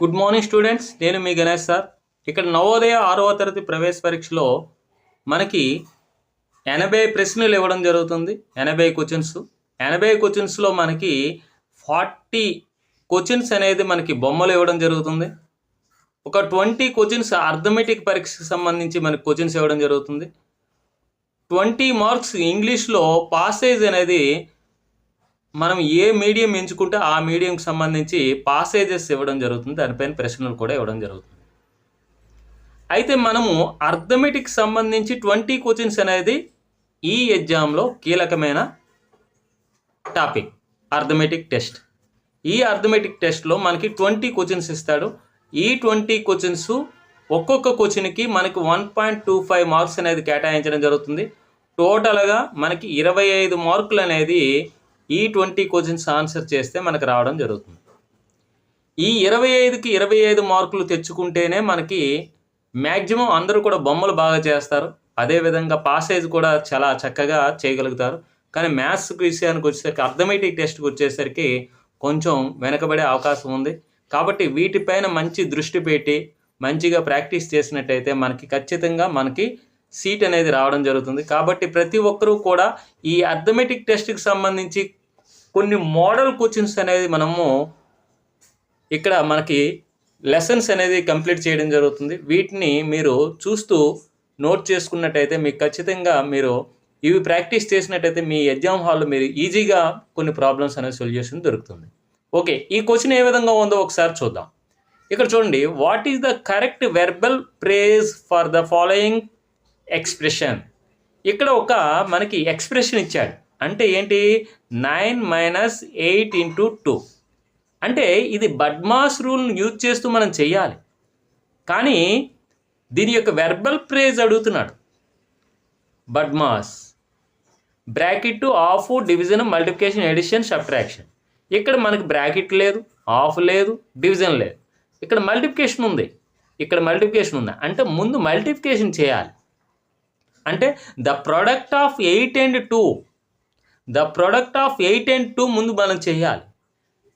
Good morning students నేను మీ Ganesh sir. ఇక్కడ నవోదయ ఆరవ తరగతి ప్రవేశ పరీక్షలో మనకి ఎనభై ప్రశ్నలు ఇవ్వడం జరుగుతుంది. ఎనభై క్వశ్చన్స్ ఎనభై క్వశ్చన్స్లో మనకి ఫార్టీ క్వశ్చన్స్ అనేది మనకి బొమ్మలు ఇవ్వడం జరుగుతుంది. ఒక ట్వంటీ క్వశ్చన్స్ అర్థమెటిక్ పరీక్షకు సంబంధించి మనకి క్వశ్చన్స్ ఇవ్వడం జరుగుతుంది. ట్వంటీ మార్క్స్ ఇంగ్లీష్లో పాసేజ్ అనేది మనం ఏ మీడియం ఎంచుకుంటే ఆ మీడియంకి సంబంధించి పాసేజెస్ ఇవ్వడం జరుగుతుంది దానిపైన ప్రశ్నలు కూడా ఇవ్వడం జరుగుతుంది. అయితే మనము అర్థమెటిక్ సంబంధించి ట్వంటీ క్వశ్చన్స్ అనేది ఈ ఎగ్జామ్లో కీలకమైన టాపిక్ అర్థమెటిక్ టెస్ట్ ఈ అర్థమెటిక్ టెస్ట్లో మనకి ట్వంటీ క్వశ్చన్స్ ఇస్తాడు. ఈ ట్వంటీ క్వశ్చన్స్ ఒక్కొక్క క్వశ్చన్కి మనకి one point two five marks అనేది కేటాయించడం జరుగుతుంది. టోటల్గా మనకి ఇరవై ఐదు మార్కులు అనేది ఈ ట్వంటీ క్వశ్చన్స్ ఆన్సర్ చేస్తే మనకు రావడం జరుగుతుంది. ఈ ఇరవై ఐదుకి ఇరవై ఐదు మార్కులు తెచ్చుకుంటేనే మనకి మ్యాక్సిమం అందరూ కూడా బొమ్మలు బాగా చేస్తారు. అదేవిధంగా పాసేజ్ కూడా చాలా చక్కగా చేయగలుగుతారు. కానీ మ్యాథ్స్ విషయానికి వచ్చేసరికి అర్థమేటిక్ టెస్ట్కి వచ్చేసరికి కొంచెం వెనకబడే అవకాశం ఉంది. కాబట్టి వీటిపైన మంచి దృష్టి పెట్టి మంచిగా ప్రాక్టీస్ చేసినట్టయితే మనకి ఖచ్చితంగా మనకి సీట్ అనేది రావడం జరుగుతుంది. కాబట్టి ప్రతి ఒక్కరూ కూడా ఈ అర్థమెటిక్ టెస్ట్కి సంబంధించి కొన్ని మోడల్ క్వశ్చన్స్ అనేది మనము ఇక్కడ మనకి లెసన్స్ అనేది కంప్లీట్ చేయడం జరుగుతుంది. వీటిని మీరు చూస్తూ నోట్ చేసుకున్నట్టయితే మీకు ఖచ్చితంగా మీరు ఇవి ప్రాక్టీస్ చేసినట్టయితే మీ ఎగ్జామ్ హాల్లో మీరు ఈజీగా కొన్ని ప్రాబ్లమ్స్ అనేది సొల్యూషన్ దొరుకుతుంది. ఓకే ఈ క్వశ్చన్ ఏ విధంగా ఉందో ఒకసారి చూద్దాం. ఇక్కడ చూడండి what is the correct verbal phrase for the following expression. ఇక్కడ ఒక మనకి ఎక్స్ప్రెషన్ ఇచ్చాడు. అంటే ఏంటి? Nine minus eight into two. అంటే ఇది బడ్మాస్ రూల్ని యూజ్ చేస్తూ మనం చెయ్యాలి. కానీ దీని యొక్క వెర్బల్ ప్రేజ్ అడుగుతున్నాడు. BODMAS bracket of division multiplication addition subtraction. ఇక్కడ మనకి బ్రాకెట్ లేదు ఆఫ్ లేదు డివిజన్ లేదు. ఇక్కడ మల్టిప్లికేషన్ ఉంది. ఇక్కడ మల్టిప్లికేషన్ ఉంది. అంటే ముందు మల్టిప్లికేషన్ చేయాలి. అంటే the product of eight and two the product of eight and two ముందు మనం చేయాలి.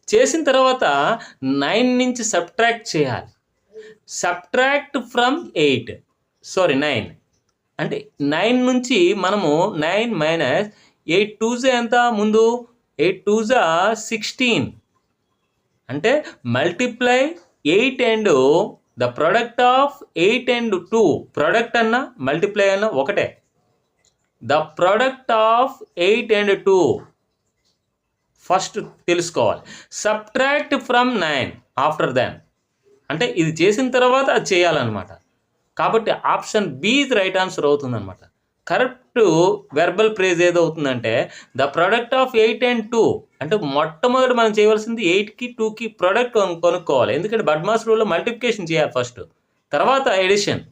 చేసిన తర్వాత నైన్ నుంచి సబ్ట్రాక్ట్ చేయాలి. Subtract from eight sorry nine అంటే నైన్ నుంచి మనము నైన్ మైనస్ ఎయిట్ టూజా ఎంత ముందు? ఎయిట్ టూజా సిక్స్టీన్ అంటే multiply eight and the product of eight and two product అన్న మల్టిప్లై అన్న ఒకటే. The product of eight and two first తెలుసుకోవాలి. సబ్ట్రాక్ట్ ఫ్రమ్ నైన్ ఆఫ్టర్ దాన్ అంటే ఇది చేసిన తర్వాత అది చేయాలన్నమాట. కాబట్టి ఆప్షన్ బి రైట్ ఆన్సర్ అవుతుందన్నమాట. Correct verbal phrase ఏదవుతుందంటే the product of eight and two అంటే మొట్టమొదటి మనం చేయవలసింది ఎయిట్కి టూకి ప్రొడక్ట్ కొనుక్కోవాలి. ఎందుకంటే బడ్మాస్ రూల్లో మల్టిప్లికేషన్ చేయాలి ఫస్ట్ తర్వాత ఎడిషన్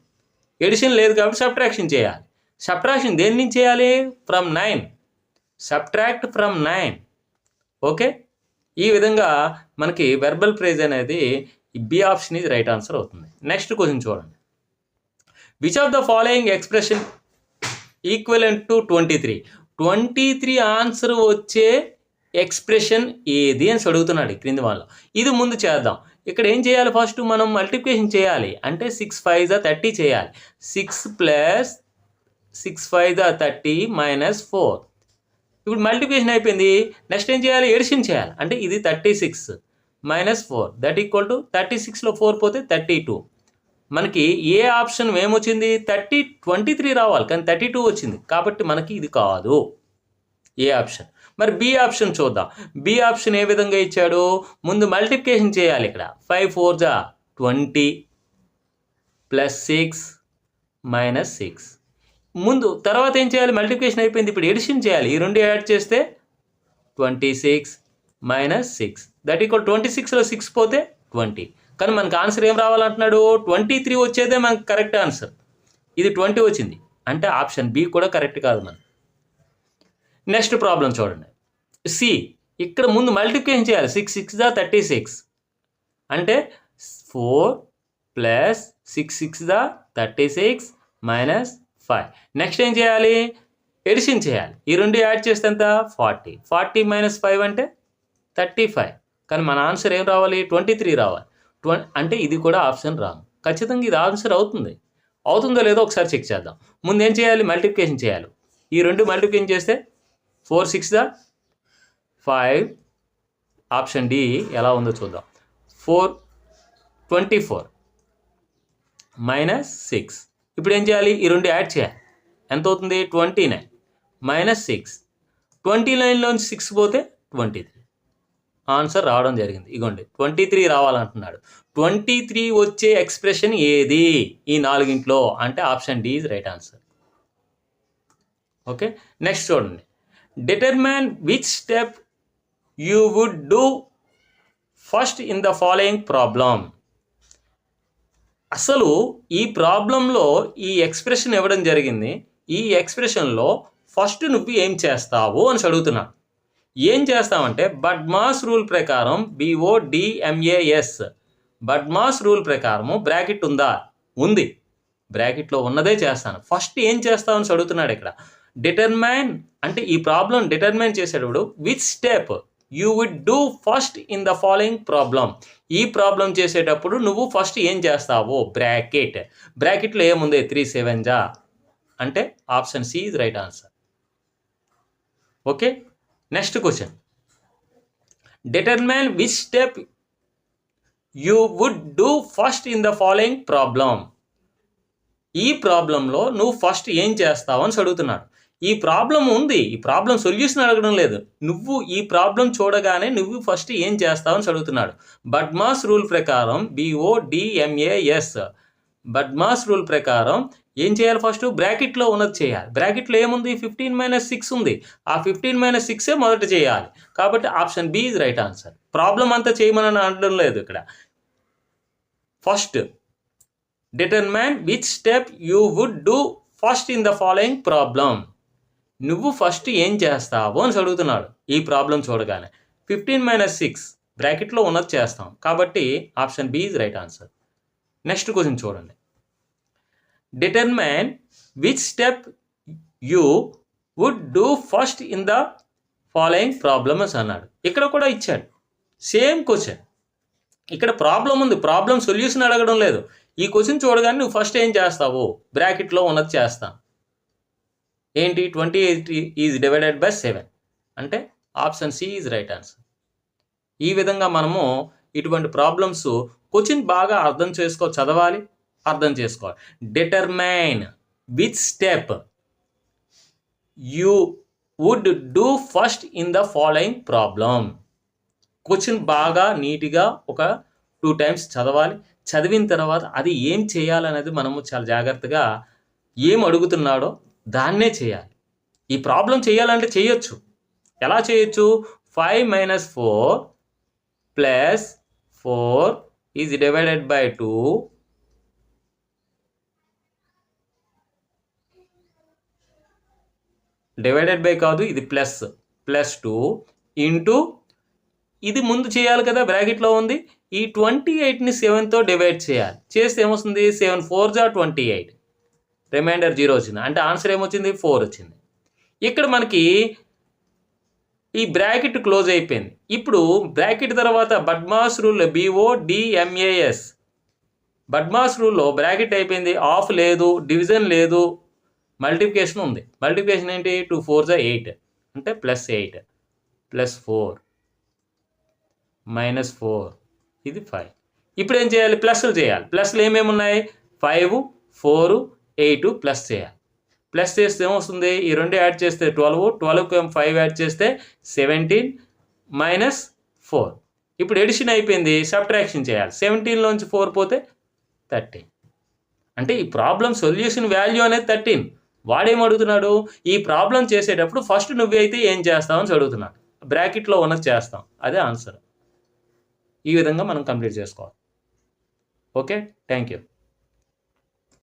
ఎడిషన్ లేదు కాబట్టి సబ్ట్రాక్షన్ చేయాలి. సబ్ట్రాక్షన్ దేని నుంచి చేయాలి? From nine subtract from nine okay ఈ విధంగా మనకి వెర్బల్ ప్రైజ్ అనేది బి ఆప్షన్ ఇది రైట్ ఆన్సర్ అవుతుంది. నెక్స్ట్ క్వశ్చన్ చూడండి. Which of the following expression equal to twenty three twenty three answer వచ్చే ఎక్స్ప్రెషన్ ఏది అని అడుగుతున్నాడు క్రింది వాళ్ళు. ఇది ముందు చేద్దాం. ఇక్కడ ఏం చేయాలి ఫస్ట్? మనం మల్టిప్లికేషన్ చేయాలి. అంటే సిక్స్ ఫైవ్ దా థర్టీ చేయాలి. సిక్స్ ప్లస్ సిక్స్ ఫైవ్ ద థర్టీ మైనస్ ఫోర్ ఇప్పుడు మల్టిప్లికేషన్ అయిపోయింది. నెక్స్ట్ ఏం చేయాలి? ఎడిషన్ చేయాలి. అంటే ఇది thirty six minus four that equal to thirty సిక్స్లో ఫోర్ పోతే థర్టీ టూ మనకి ఏ ఆప్షన్ ఏమొచ్చింది? థర్టీ ట్వంటీ త్రీ రావాలి. కానీ థర్టీ టూ వచ్చింది. కాబట్టి మనకి ఇది కాదు. A option? మరి బి ఆప్షన్ చూద్దాం. బి ఆప్షన్ ఏ విధంగా ఇచ్చాడు? ముందు మల్టిప్లికేషన్ చేయాలి ఇక్కడ. ఫైవ్ ఫోర్ జా? Twenty plus six minus six ముందు తర్వాత ఏం చేయాలి? మల్టిప్లికేషన్ అయిపోయింది. ఇప్పుడు ఎడిషన్ చేయాలి. ఈ రెండు యాడ్ చేస్తే twenty six minus six that equal twenty సిక్స్లో సిక్స్ పోతే ట్వంటీ కానీ మనకు ఆన్సర్ ఏం రావాలంటున్నాడు? ట్వంటీ త్రీ వచ్చేదే మనకు కరెక్ట్ ఆన్సర్ ఇది ట్వంటీ వచ్చింది. అంటే ఆప్షన్ బి కూడా కరెక్ట్ కాదు మనం నెక్స్ట్ ప్రాబ్లం చూడండి. సి ఇక్కడ ముందు మల్టిప్లికేషన్ చేయాలి. సిక్స్ సిక్స్ దా థర్టీ సిక్స్. అంటే ఫోర్ ప్లస్ సిక్స్ సిక్స్ దా thirty six minus five. Next ఏం చేయాలి? ఎడిషన్ చేయాలి. ఈ రెండు యాడ్ చేస్తే ఎంత? ఫార్టీ. ఫార్టీ మైనస్ ఫైవ్ అంటే థర్టీ ఫైవ్. కానీ మన ఆన్సర్ ఏం రావాలి? ట్వంటీ త్రీ రావాలి. ట్వంటీ అంటే ఇది కూడా ఆప్షన్ రాంగ్ ఖచ్చితంగా ఇది ఆన్సర్ అవుతుంది. అవుతుందో లేదో ఒకసారి చెక్ చేద్దాం. ముందు ఏం చేయాలి? మల్టిప్లికేషన్ చేయాలి. ఈ రెండు మల్టిప్లికేషన్ చేస్తే ఫోర్ సిక్స్ దా? ఫైవ్. ఆప్షన్ డి ఎలా ఉందో చూద్దాం. Four twenty four. Minus six. ఇప్పుడు ఏం చేయాలి? ఈ రెండు యాడ్ చేయాలి. ఎంత అవుతుంది? Twenty nine. Minus six. Twenty నైన్లో సిక్స్ పోతే ట్వంటీ త్రీ. ఆన్సర్ రావడం జరిగింది. ఇగోండి. ట్వంటీ త్రీ రావాలంటున్నాడు. ట్వంటీ త్రీ వచ్చే ఎక్స్ప్రెషన్ ఏది? ఈ నాలుగింట్లో. అంటే option D is right answer. Okay? Next చూడండి. Determine which step you would do first in the following problem అసలు ఈ ప్రాబ్లంలో ఈ ఎక్స్ప్రెషన్ ఇవ్వడం జరిగింది. ఈ ఎక్స్ప్రెషన్లో ఫస్ట్ నువ్వు ఏం చేస్తావు అని అడుగుతున్నాడు ఏం చేస్తామంటే బడ్మాస్ రూల్ ప్రకారం B O D M A S BODMAS rule ప్రకారము బ్రాకెట్ ఉందా? ఉంది. బ్రాకెట్లో ఉన్నదే చేస్తాను. ఫస్ట్ ఏం చేస్తావు అని అడుగుతున్నాడు ఇక్కడ. డిటర్మైన్ అంటే ఈ ప్రాబ్లం డిటర్మైన్ చేసేటప్పుడు which step you would do first in the following problem ఈ ప్రాబ్లం చేసేటప్పుడు నువ్వు ఫస్ట్ ఏం చేస్తావు? బ్రాకెట్ బ్రాకెట్లో ఏముంది? త్రీ సెవెన్ జా? అంటే option C is right answer okay next question determine which step you would do first in the following problem ఈ ప్రాబ్లంలో నువ్వు ఫస్ట్ ఏం చేస్తావు అని అడుగుతున్నాడు. ఈ ప్రాబ్లం ఉంది. ఈ ప్రాబ్లం సొల్యూషన్ అడగడం లేదు. నువ్వు ఈ ప్రాబ్లం చూడగానే నువ్వు ఫస్ట్ ఏం చేస్తావు అని అడుగుతున్నాడు. బడ్మాస్ రూల్ ప్రకారం B O D M A S BODMAS rule ప్రకారం ఏం చేయాలి ఫస్ట్? బ్రాకెట్లో ఉన్నది చేయాలి. బ్రాకెట్లో ఏముంది? ఫిఫ్టీన్ మైనస్ సిక్స్ ఉంది. ఆ ఫిఫ్టీన్ మైనస్ సిక్సే మొదట చేయాలి. కాబట్టి option B is right answer. Problem అంతా చేయమని అనడం లేదు ఇక్కడ. First determine which step you would do first in the following problem. నువ్వు ఫస్ట్ ఏం చేస్తావు అని అడుగుతున్నాడు. ఈ ప్రాబ్లం చూడగానే. ఫిఫ్టీన్ మైనస్ సిక్స్ బ్రాకెట్లో ఉన్నది చేస్తాం. కాబట్టి option B is right answer next question చూడండి. Determine which step you would do first in the following problems అన్నాడు. ఇక్కడ కూడా ఇచ్చాడు. సేమ్ క్వశ్చన్ ఇక్కడ ప్రాబ్లం ఉంది. ప్రాబ్లం సొల్యూషన్ అడగడం లేదు. ఈ క్వశ్చన్ చూడగానే నువ్వు ఫస్ట్ ఏం చేస్తావు? బ్రాకెట్లో ఉన్నది చేస్తాను ఏంటి? Twenty eight is divided by seven. అంటే option C is right answer. ఈ విధంగా మనము ఇటువంటి ప్రాబ్లమ్స్ క్వశ్చన్ బాగా అర్థం చేసుకో చదవాలి అర్థం చేసుకోవాలి. Determine which step you would do first in the following problem question బాగా నీట్గా ఒక టూ టైమ్స్ చదవాలి. చదివిన తర్వాత అది ఏం చేయాలనేది మనము చాలా జాగ్రత్తగా ఏం అడుగుతున్నాడో దాన్నే చేయాలి. ఈ ప్రాబ్లం చేయాలంటే చేయొచ్చు. ఎలా చేయొచ్చు? Five minus four plus four is divided by two divided by కాదు ఇది ప్లస్ ప్లస్ టూ ఇంటూ ఇది ముందు చేయాలి కదా బ్రాకెట్లో ఉంది. ఈ ట్వంటీ ఎయిట్ని సెవెన్తో డివైడ్ చేయాలి. చేస్తే ఏమొస్తుంది? సెవెన్ ఫోర్ జా ట్వంటీ ఎయిట్ రిమైండర్ జీరో వచ్చింది. అంటే ఆన్సర్ ఏమొచ్చింది? ఫోర్ వచ్చింది. ఇక్కడ మనకి ఈ బ్రాకెట్ క్లోజ్ అయిపోయింది. ఇప్పుడు బ్రాకెట్ తర్వాత BODMAS rule B O D M A S BODMAS రూల్లో bracket అయిపోయింది. ఆఫ్ లేదు డివిజన్ లేదు మల్టిప్లికేషన్ ఉంది. మల్టిప్లికేషన్ ఏంటి? టూ ఫోర్ జా ఎయిట్. అంటే plus eight. Plus four. Minus four. ఇది ఫైవ్. ఇప్పుడు ఏం చేయాలి? ప్లస్లు చేయాలి. ప్లస్లు ఏమేమి ఉన్నాయి ఫైవ్ ఫోర్ ఎయిట్ ప్లస్ చేయాలి ప్లస్ చేస్తే ఏమొస్తుంది ఈ రెండు యాడ్ చేస్తే ట్వెల్వ్ ట్వెల్వ్కి ఫైవ్ యాడ్ చేస్తే సెవెంటీన్ మైనస్ ఫోర్ ఇప్పుడు ఎడిషన్ అయిపోయింది. సబ్ట్రాక్షన్ చేయాలి. సెవెంటీన్లోంచి ఫోర్ పోతే థర్టీన్ అంటే ఈ ప్రాబ్లం సొల్యూషన్ వాల్యూ అనేది థర్టీన్ వాడేం అడుగుతున్నాడు? ఈ ప్రాబ్లం చేసేటప్పుడు ఫస్ట్ నువ్వైతే ఏం చేస్తావని అడుగుతున్నాడు. బ్రాకెట్లో ఉన్నది చేస్తాం. అదే ఆన్సర్ ఈ విధంగా మనం కంప్లీట్ చేసుకోవాలి. Okay thank you